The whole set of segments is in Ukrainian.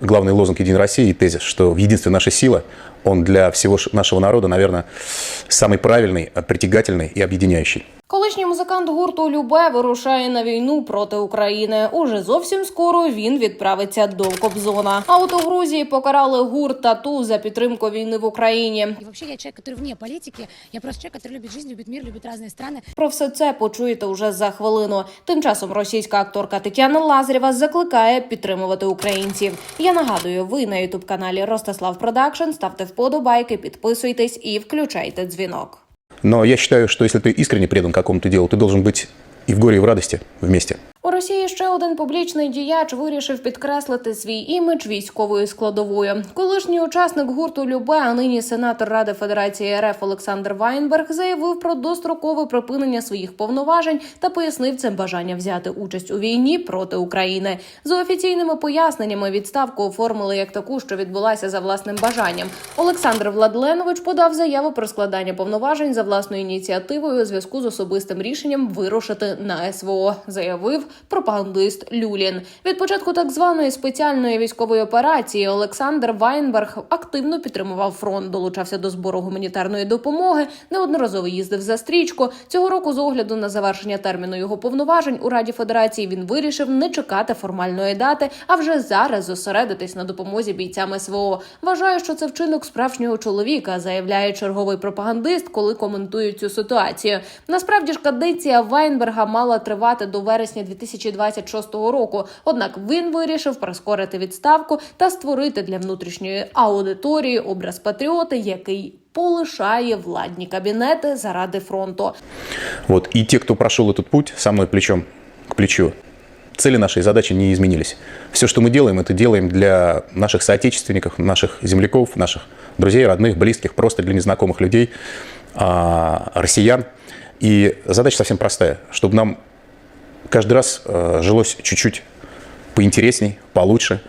главный лозунг «Единой России» и тезис, что в единстве наша сила, он для всего ш- нашего народа, наверное, самый правильный, э, притягательный и объединяющий. Колишній музикант гурту Любе вирушає на війну проти України. Уже зовсім скоро він відправиться до Кобзона. А от у Грузії покарали гурт тату за підтримку війни в Україні. И вообще я человек, который вне политики. Я просто человек, который любит жизнь, любит мир, любит разные страны. Про все це почуєте уже за хвилину. Тим часом російська акторка Тетяна Лазарєва закликає підтримувати українців. Я нагадую, ви на ютуб каналі Ростислав Продакшн. Ставте вподобайки, підписуйтесь і включайте дзвінок. Но я считаю, что если ты искренне предан какому-то делу, ты должен быть и в горе, и в радости вместе. У Росії ще один публічний діяч вирішив підкреслити свій імідж військовою складовою. Колишній учасник гурту Любе, а нині сенатор Ради Федерації РФ Олександр Вайнберг заявив про дострокове припинення своїх повноважень та пояснив це бажання взяти участь у війні проти України. За офіційними поясненнями відставку оформили як таку, що відбулася за власним бажанням. Олександр Владленович подав заяву про складання повноважень за власною ініціативою у зв'язку з особистим рішенням вирушити на СВО, заявив пропагандист Люлін. Від початку так званої спеціальної військової операції Олександр Вайнберг активно підтримував фронт, долучався до збору гуманітарної допомоги, неодноразово їздив за стрічку. Цього року, з огляду на завершення терміну його повноважень у Раді Федерації, він вирішив не чекати формальної дати, а вже зараз зосередитись на допомозі бійцям СВО. Вважаю, що це вчинок справжнього чоловіка, заявляє черговий пропагандист, коли коментують цю ситуацію. Насправді ж каденція Вайнберга мала тривати до вересня 2026 року. Однак він вирішив прискорити відставку та створити для внутрішньої аудиторії образ патріота, який полишає владні кабінети заради фронту. Вот. И те, кто прошел этот путь со мной плечом к плечу, цели нашей задачи не изменились. Все, что мы делаем, это делаем для наших соотечественников, наших земляков, наших друзей, родных, близких, просто для незнакомых людей, а, россиян. И задача совсем простая, чтобы нам каждый раз э, жилось чуть-чуть поинтересней, получше.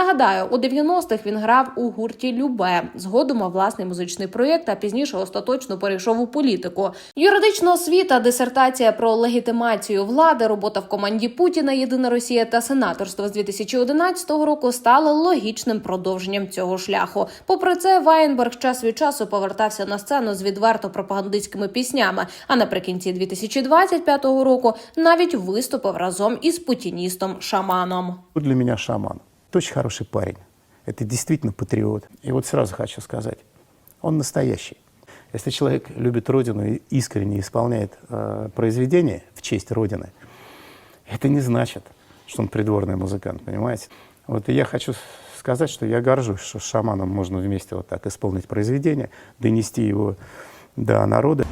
Нагадаю, у 90-х він грав у гурті Любе. Згодом мав власний музичний проєкт, а пізніше остаточно перейшов у політику. Юридична освіта, дисертація про легітимацію влади, робота в команді Путіна, Єдина Росія та сенаторство з 2011 року стали логічним продовженням цього шляху. Попри це, Вайнберг час від часу повертався на сцену з відверто пропагандистськими піснями. А наприкінці 2025 року навіть виступив разом із путіністом Шаманом. Для меня шаман. Это очень хороший парень. Это действительно патриот. И вот сразу хочу сказать, он настоящий. Если человек любит Родину и искренне исполняет э, произведения в честь Родины, это не значит, что он придворный музыкант, понимаете? Вот я хочу сказать, что я горжусь, что с шаманом можно вместе вот так исполнить произведение, донести его до народа.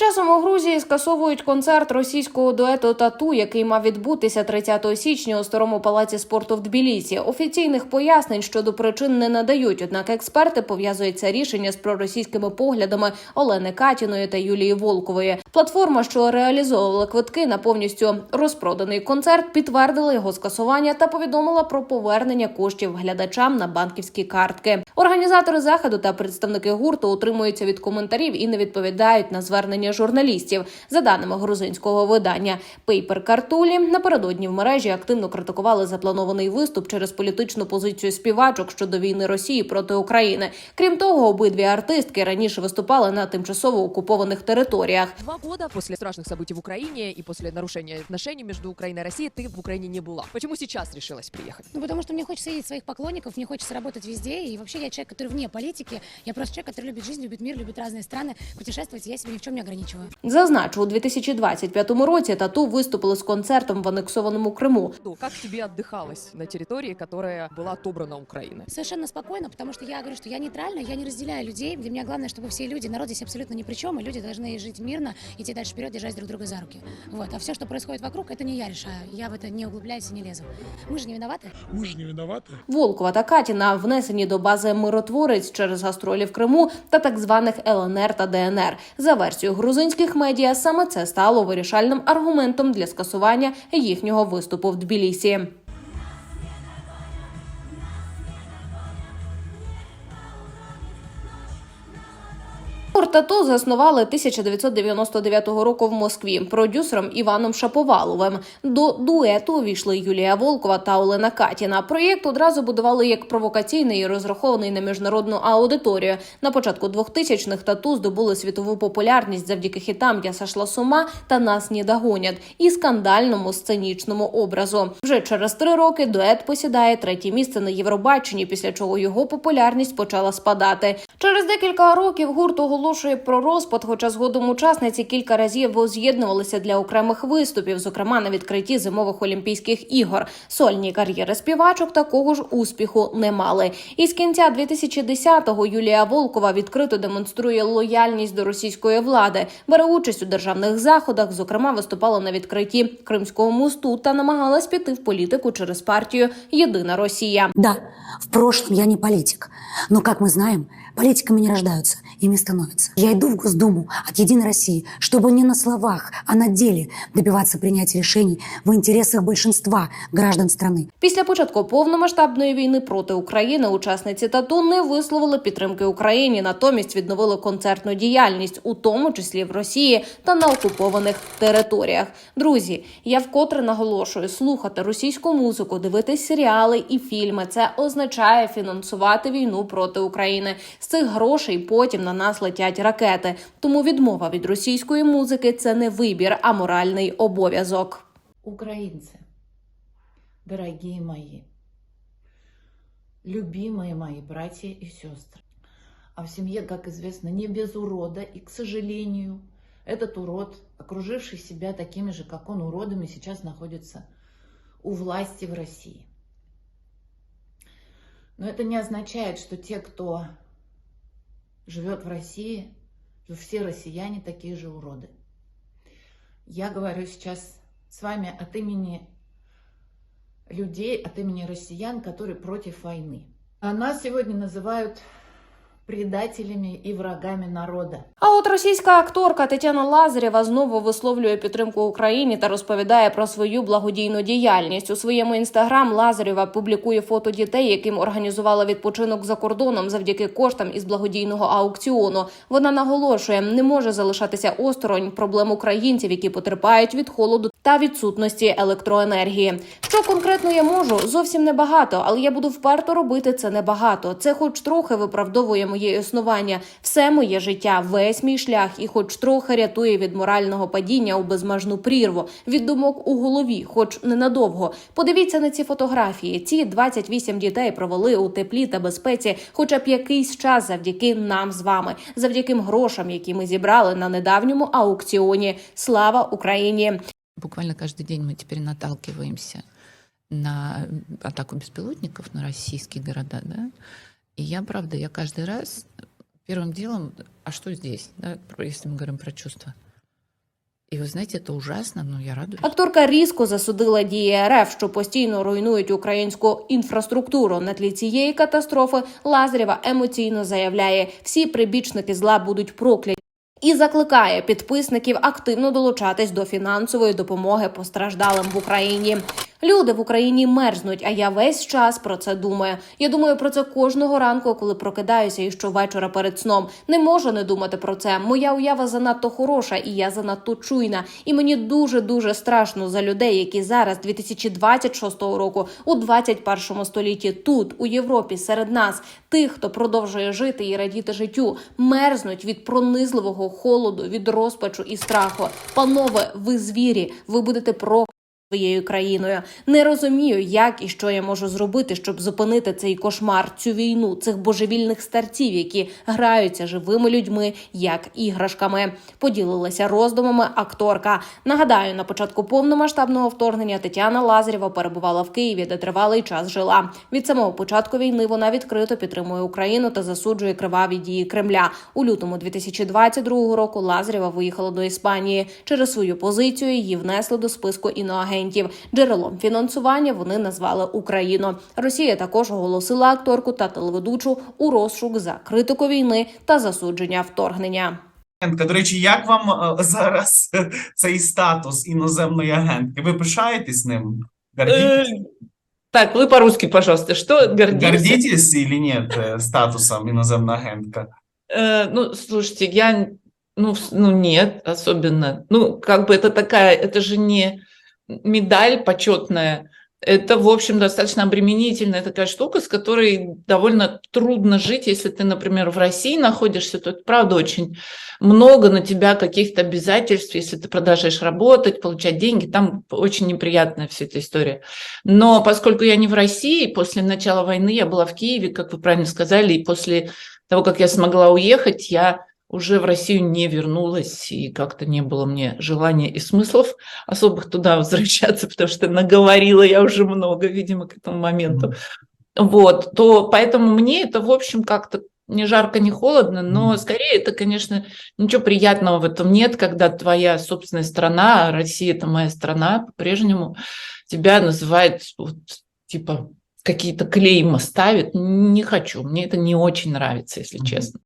Часом у Грузії скасовують концерт російського дуету Тату, який мав відбутися 30 січня у старому палаці спорту в Тбілісі. Офіційних пояснень щодо причин не надають. Однак експерти пов'язують це рішення з проросійськими поглядами Олени Катіної та Юлії Волкової. Платформа, що реалізовувала квитки на повністю розпроданий концерт, підтвердила його скасування та повідомила про повернення коштів глядачам на банківські картки. Організатори заходу та представники гурту утримуються від коментарів і не відповідають на звернення журналістів. За даними грузинського видання Paper Картулі, напередодні в мережі активно критикували запланований виступ через політичну позицію співачок щодо війни Росії проти України. Крім того, обидві артистки раніше виступали на тимчасово окупованих територіях Два года после страшных событий в Украине и после нарушения отношений между Украиной и Россией ты в Украине не была. Почему сейчас решилась приехать? Ну, потому что мне хочется видеть своих поклонников, мне хочется работать везде. И вообще я человек, который вне политики. Я просто человек, который любит жизнь, любит мир, любит разные страны. Путешествовать я себя ни в чем не ограничиваю. Зазначу, у 2025 році тату виступили з концертом в анексованому Криму. Ну, Как тебе отдыхалось на территории, которая была отобрана Украиной? Совершенно спокойно, потому что я говорю, что я нейтральна, я не разделяю людей. Для меня главное, чтобы все люди, народ здесь абсолютно ни при чем, и люди должны жить мирно, идти дальше вперед, держать друг друга за руки. Вот. А все, что происходит вокруг, это не я решаю. Я в это не углубляюсь и не лезу. Мы же не виноваты. Мы же не виноваты. Волкова та Катіна внесені до бази миротворець через гастролі в Криму та так званих ЛНР та ДНР. За версією грузинських медіа, саме це стало вирішальним аргументом для скасування їхнього виступу в Тбілісі. Тату заснували 1999 року в Москві продюсером Іваном Шаповаловим. До дуету увійшли Юлія Волкова та Олена Катіна. Проєкт одразу будували як провокаційний і розрахований на міжнародну аудиторію. На початку 2000-х тату здобули світову популярність завдяки хітам Я сошла з ума та Нас не догонять і скандальному сценічному образу. Вже через три роки дует посідає третє місце на Євробаченні, після чого його популярність почала спадати. Через декілька років гурт оголошує про розпад, хоча згодом учасниці кілька разів з'єднувалися для окремих виступів, зокрема на відкритті зимових Олімпійських ігор. Сольні кар'єри співачок такого ж успіху не мали. І з кінця 2010-го Юлія Волкова відкрито демонструє лояльність до російської влади, бере участь у державних заходах, зокрема виступала на відкритті Кримського мосту та намагалась піти в політику через партію Єдина Росія. Да, в прошлом я не политик, но, как мы знаем, политиками не рождаются, ими становятся. Я иду в Госдуму от «Единой России», чтобы не на словах, а на деле добиваться принятия решений в интересах большинства граждан страны. Після початку повномасштабної війни проти України учасниці тату не висловили підтримки Україні, натомість відновили концертну діяльність, у тому числі в Росії та на окупованих територіях. Друзі, я вкотре наголошую слухати російську музику, дивитись серіали і фільми. Це означає фінансувати війну проти України. З цих грошей потім на нас летять ракети. Тому відмова від російської музики це не вибір, а моральний обов'язок. Украинцы, дорогие мои, любимые мои братья и сестры. А в семье, как известно, не без урода, и, к сожалению, этот урод, окруживший себя такими же, как он, уродами, сейчас находится у власти в России. Но это не означает, что те, кто живет в России, что все россияне такие же уроды. Я говорю сейчас с вами от имени людей, от имени россиян, которые против войны. А нас сегодня называют предателями і врагами народа. А от російська акторка Тетяна Лазарєва знову висловлює підтримку Україні та розповідає про свою благодійну діяльність. У своєму інстаграм Лазарєва публікує фото дітей, яким організувала відпочинок за кордоном завдяки коштам із благодійного аукціону. Вона наголошує, не може залишатися осторонь проблем українців, які потерпають від холоду та відсутності електроенергії. Що конкретно я можу? Зовсім небагато, але я буду вперто робити це небагато. Це, хоч трохи виправдовує моє існування, все моє життя, весь мій шлях, і хоч трохи рятує від морального падіння у безмежну прірву, від думок у голові, хоч ненадовго. Подивіться на ці фотографії. Ці 28 дітей провели у теплі та безпеці, хоча б якийсь час завдяки нам з вами, завдяки грошам, які ми зібрали на недавньому аукціоні. Слава Україні! Буквально каждый день мы теперь наталкиваемся на атаку беспилотников на российские города, да. И я, правда, я каждый раз первым делом, а что здесь, да, про- если мы говорим про чувства. И вы знаете, это ужасно, но я радуюсь. Акторка різко засудила дії РФ, що постійно руйнують українську інфраструктуру. На тлі цієї катастрофи Лазарєва емоційно заявляє: всі прибічники зла будуть прокляті. І закликає підписників активно долучатись до фінансової допомоги постраждалим в Україні. Люди в Україні мерзнуть, а я весь час про це думаю. Я думаю про це кожного ранку, коли прокидаюся, і щовечора перед сном. Не можу не думати про це. Моя уява занадто хороша, і я занадто чуйна. І мені дуже дуже страшно за людей, які зараз, 2026 року, у 21 столітті, тут у Європі, серед нас, тих, хто продовжує жити і радіти життю, мерзнуть від пронизливого холоду, від розпачу і страху. Панове, ви звірі, ви будете про своєю країною. Не розумію, як і що я можу зробити, щоб зупинити цей кошмар, цю війну, цих божевільних старців, які граються живими людьми як іграшками. Поділилася роздумами акторка. Нагадаю, на початку повномасштабного вторгнення Тетяна Лазарєва перебувала в Києві, де тривалий час жила. Від самого початку війни вона відкрито підтримує Україну та засуджує криваві дії Кремля. У лютому 2022 року Лазарєва виїхала до Іспанії. Через свою позицію її внесли до списку іноагентів Джерелом фінансування вони назвали Україну. Росія також оголосила акторку та телеведучу у розшук за критику війни та засудження вторгнення. Агентка, до речі, як вам е, зараз е, цей статус іноземної агентки? Ви пишаєтесь ним? Э, Гордитесь, Так, вы по-русски, пожалуйста. Что гордитесь? Гордитесь или нет е, статусом іноземна агентка? Э, ну, слушайте, я, ну, с- ну, нет, особенно. Ну, как бы это такая, это же не медаль почетная. Это, в общем, достаточно обременительная такая штука, с которой довольно трудно жить, если ты, например, в России находишься, то это, правда, очень много на тебя каких-то обязательств, если ты продолжаешь работать, получать деньги, там очень неприятная вся эта история. Но поскольку я не в России, после начала войны я была в Киеве, как вы правильно сказали, и после того, как я смогла уехать, я уже в Россию не вернулась, и как-то не было мне желания и смыслов особых туда возвращаться, потому что наговорила я уже много, видимо, к этому моменту. Вот, то поэтому мне это, в общем, как-то не жарко, не холодно, но скорее это, конечно, ничего приятного в этом нет, когда твоя собственная страна, а Россия это моя страна по-прежнему, тебя называют вот, типа какие-то клейма ставит. Не хочу, мне это не очень нравится, если честно.